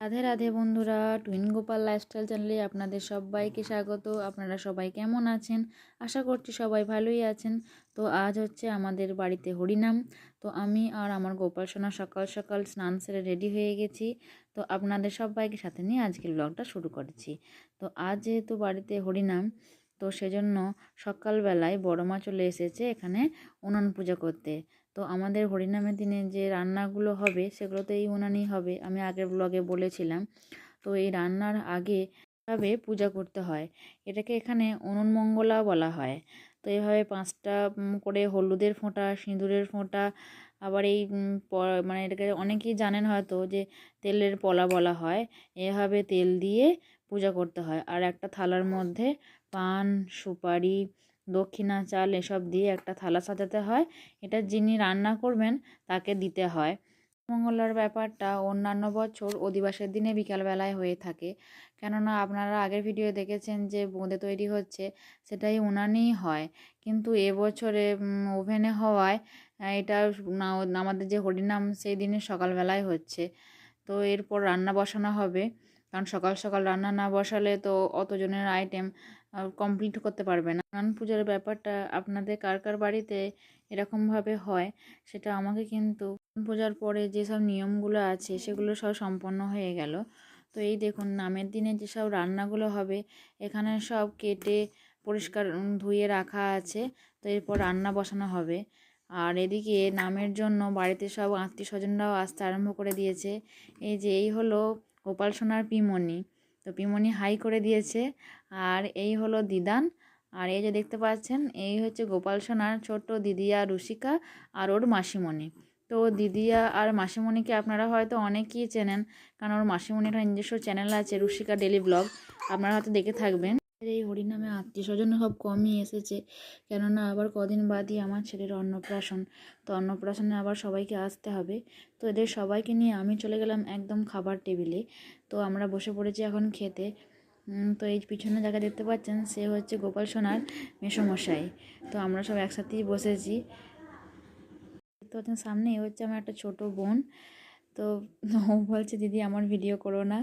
রাধে রাধে বন্ধুরা, twin Gopal lifestyle চ্যানেলে আপনাদের সবাইকে স্বাগত। আপনারা সবাই কেমন আছেন? আশা করছি সবাই ভালোই আছেন। তো আজ হচ্ছে আমাদের বাড়িতে হরিনাম। তো আমি আর আমার গোপাল সোনা সকাল সকাল স্নান সেরে রেডি হয়ে গেছি। তো আপনাদের সবাইকে সাথে নিয়ে আজকের ব্লগটা শুরু করেছি। তো আজ যেহেতু বাড়িতে হরিনাম তো সেজন্য সকালবেলায় বড় মা চলে এসেছে এখানে উনান পূজা করতে। তো আমাদের হরিনামের দিনে যে রান্নাগুলো হবে সেগুলো তো এই উনানই হবে, আমি আগের ব্লগে বলেছিলাম। তো এই রান্নার আগে এভাবে পূজা করতে হয়। এটাকে এখানে উনুন মঙ্গলা বলা হয়। তো এভাবে পাঁচটা করে হলুদের ফোঁটা, সিঁদুরের ফোঁটা, আবার এই মানে এটাকে অনেকেই জানেন হয়তো যে তেলের পলা বলা হয়। এভাবে তেল দিয়ে পূজা করতে হয়। আর একটা থালার মধ্যে পান, সুপারি, দক্ষিণা চাল এসব দিয়ে একটা থালা সাজাতে হয়। এটা যিনি রান্না করবেন তাকে দিতে হয়। মঙ্গলার ব্যাপারটা অন্যান্য বছর অধিবাসের দিনে বিকালবেলায় হয়ে থাকে। কেননা আপনারা আগের ভিডিও দেখেছেন যে বোঁদে তৈরি হচ্ছে, সেটাই উনানেই হয়। কিন্তু এবছরে ওভেনে হওয়ায় এটা আমাদের যে হরিনাম সেই দিনে সকালবেলায় হচ্ছে। তো এরপর রান্না বসানো হবে। কারণ সকাল সকাল রান্না না বসালে তো অতজনের আইটেম কমপ্লিট করতে পারবে না। স্নান পুজোর ব্যাপারটা আপনাদের কার কার বাড়িতে এরকমভাবে হয়, সেটা আমাকে কিন্তু পূজার পরে যেসব নিয়মগুলো আছে, সেগুলো সব সম্পন্ন হয়ে গেল। তো এই দেখুন, নামের দিনে যেসব রান্নাগুলো হবে, এখানে সব কেটে পরিষ্কার ধুয়ে রাখা আছে, তো এরপর রান্না বসানো হবে। আর এদিকে নামের জন্য বাড়িতে সব আত্মীয় স্বজনরাও আসতে আরম্ভ করে দিয়েছে। এই যে, এই হলো গোপাল সোনার পিমনি। তো পিমনি হাই করে দিয়েছে। আর এই হলো দিদান। আর এই যে দেখতে পাচ্ছেন, এই হচ্ছে গোপাল সোনার ছোট্ট দিদিয়া রুশিকা আর ওর মাসিমণি। তো দিদিয়া আর মাসিমণিকে আপনারা হয়তো অনেকেই চেনেন, কারণ ওর মাসিমণির নিজস্ব চ্যানেল আছে রুশিকা ডেলি ব্লগ। আপনারা হয়তো দেখে থাকবেন। এই হরিনামে আত্মীয় স্বজন সব কমই এসেছে। কেননা আবার কদিন বাদই আমার ছেলের অন্নপ্রাশন। তো অন্নপ্রাশনে আবার সবাইকে আসতে হবে। তো এদের সবাইকে নিয়ে আমি চলে গেলাম একদম খাবার টেবিলে। তো আমরা বসে পড়েছি এখন খেতে। তো এই পিছনে যাকে দেখতে পাচ্ছেন, সে হচ্ছে গোপাল সোনার মেসমশাই। তো আমরা সব একসাথেই বসেছি। দেখতে পাচ্ছেন সামনেই হচ্ছে আমার একটা ছোট বোন। তো ও বলছে, দিদি, আমার ভিডিও করো না।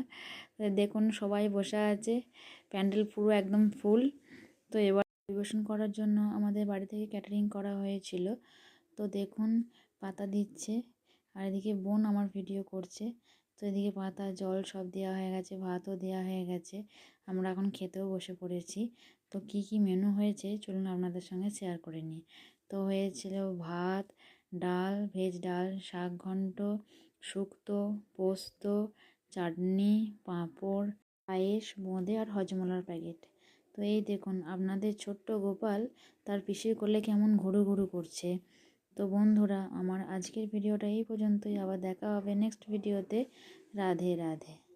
দেখুন, সবাই বসে আছে, প্যান্ডেল পুরো একদম ফুল। তো এবার পরিবেশন করার জন্য আমাদের বাড়ি থেকে ক্যাটারিং করা হয়েছিল। তো দেখুন, পাতা দিচ্ছে, আর এদিকে বোন আমার ভিডিও করছে। তো এদিকে পাতা, জল সব দেওয়া হয়ে গেছে, ভাতও দেওয়া হয়ে গেছে। আমরা এখন খেতেও বসে পড়েছি। তো কি কি মেনু হয়েছে, চলুন আপনাদের সঙ্গে শেয়ার করে নিই। তো হয়েছিল ভাত, ডাল ভেজ ডাল, শাক ঘন্ট শুক্তো, পোস্ত, চাটনি, পাঁপড়, পায়েস, বোঁদে আর হজমলার প্যাকেট। তো এই দেখুন, আপনাদের ছোট্ট গোপাল তার পিসির কোলে কেমন ঘুরু ঘুরু করছে। তো বন্ধুরা, আমার আজকের ভিডিওটা এই পর্যন্তই। আবার দেখা হবে নেক্সট ভিডিওতে। রাধে রাধে।